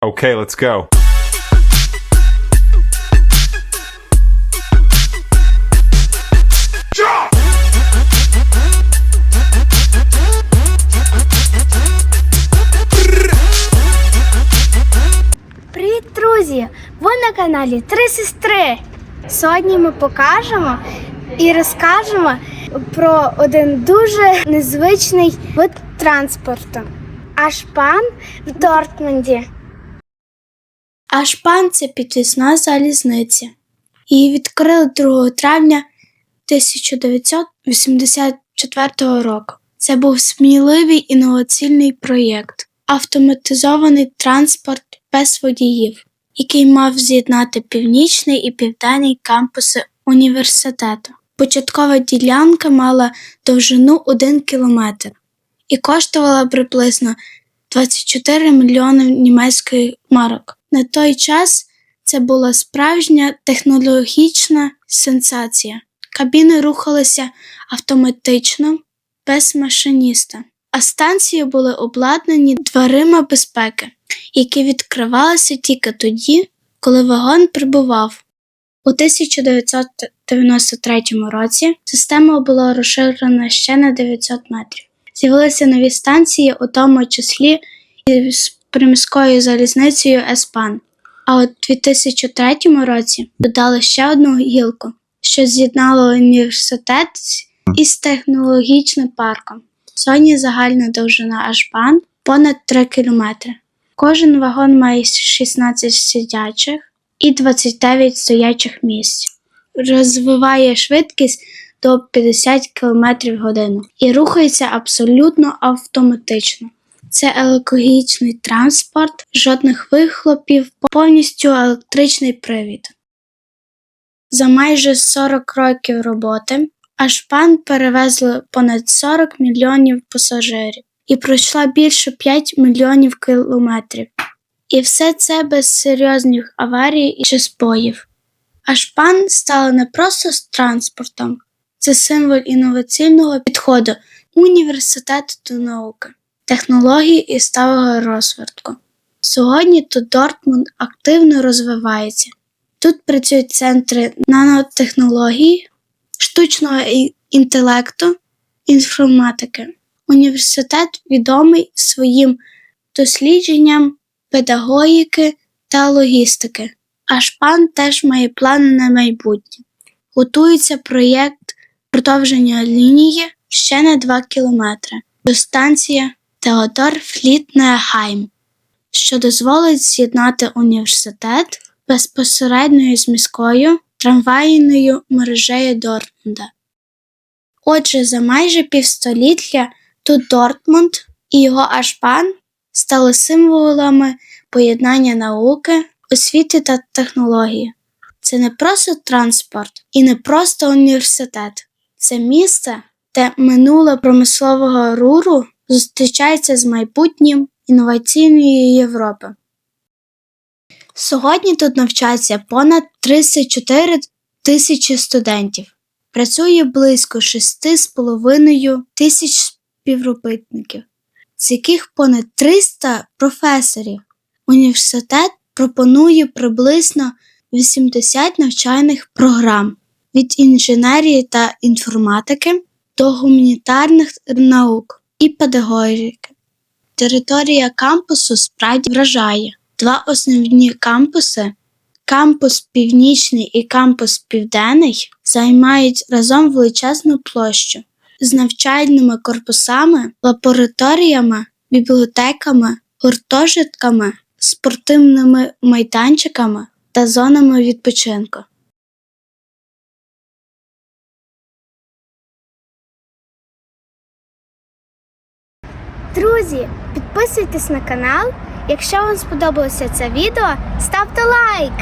Okay, let's go. Привіт, друзі! Ви на каналі Три сестри. Сьогодні ми покажемо і розкажемо про один дуже незвичний вид транспорту. Ашпан в Дортмунді. Ашпан це підвісна залізниця. Її відкрили 2 травня 1984 року. Це був сміливий інноваційний проєкт, автоматизований транспорт без водіїв, який мав з'єднати північний і південний кампуси університету. Початкова ділянка мала довжину 1 кілометр і коштувала приблизно 24 мільйони німецьких марок. На той час це була справжня технологічна сенсація. Кабіни рухалися автоматично, без машиніста, а станції були обладнані дверима безпеки, які відкривалися тільки тоді, коли вагон прибував. У 1993 році система була розширена ще на 900 метрів. З'явилися нові станції, у тому числі з приміською залізницею Еспан. А у 2003 році додали ще одну гілку, що з'єднало університет із технологічним парком. Сьогодні загальна довжина Ашбан понад 3 кілометри. Кожен вагон має 16 сидячих і 29 стоячих місць. Розвиває швидкість до 50 км в годину і рухається абсолютно автоматично. Це екологічний транспорт, жодних вихлопів, повністю електричний привід. За майже 40 років роботи Ашпан перевезли понад 40 мільйонів пасажирів і пройшла більше 5 мільйонів кілометрів. І все це без серйозних аварій чи збоїв. Ашпан стала не просто транспортом, це символ інноваційного підходу університету до науки, технологій і сталого розвитку. Сьогодні тут Дортмунд активно розвивається. Тут працюють центри нанотехнологій, штучного інтелекту, інформатики. Університет відомий своїм дослідженням педагогіки та логістики. А Шпан теж має плани на майбутнє. Готується проєкт продовження лінії ще на 2 кілометри до станції Теодор Флітнехайм, що дозволить з'єднати університет безпосередньо з міською трамвайною мережею Дортмунда. Отже, за майже півстоліття тут Дортмунд і його Ашбан стали символами поєднання науки, освіти та технології. Це не просто транспорт і не просто університет. Це місце, де минуле промислового руру зустрічається з майбутнім інноваційної Європи. Сьогодні тут навчається понад 34 тисячі студентів. Працює близько 6,5 тисяч співробітників, з яких понад 300 професорів. Університет пропонує приблизно 80 навчальних програм від інженерії та інформатики до гуманітарних наук і педагогіки. Територія кампусу справді вражає. Два основні кампуси кампус Північний і кампус Південний займають разом величезну площу з навчальними корпусами, лабораторіями, бібліотеками, гуртожитками, спортивними майданчиками та зонами відпочинку. Друзі, підписуйтесь на канал. Якщо вам сподобалося це відео, ставте лайк!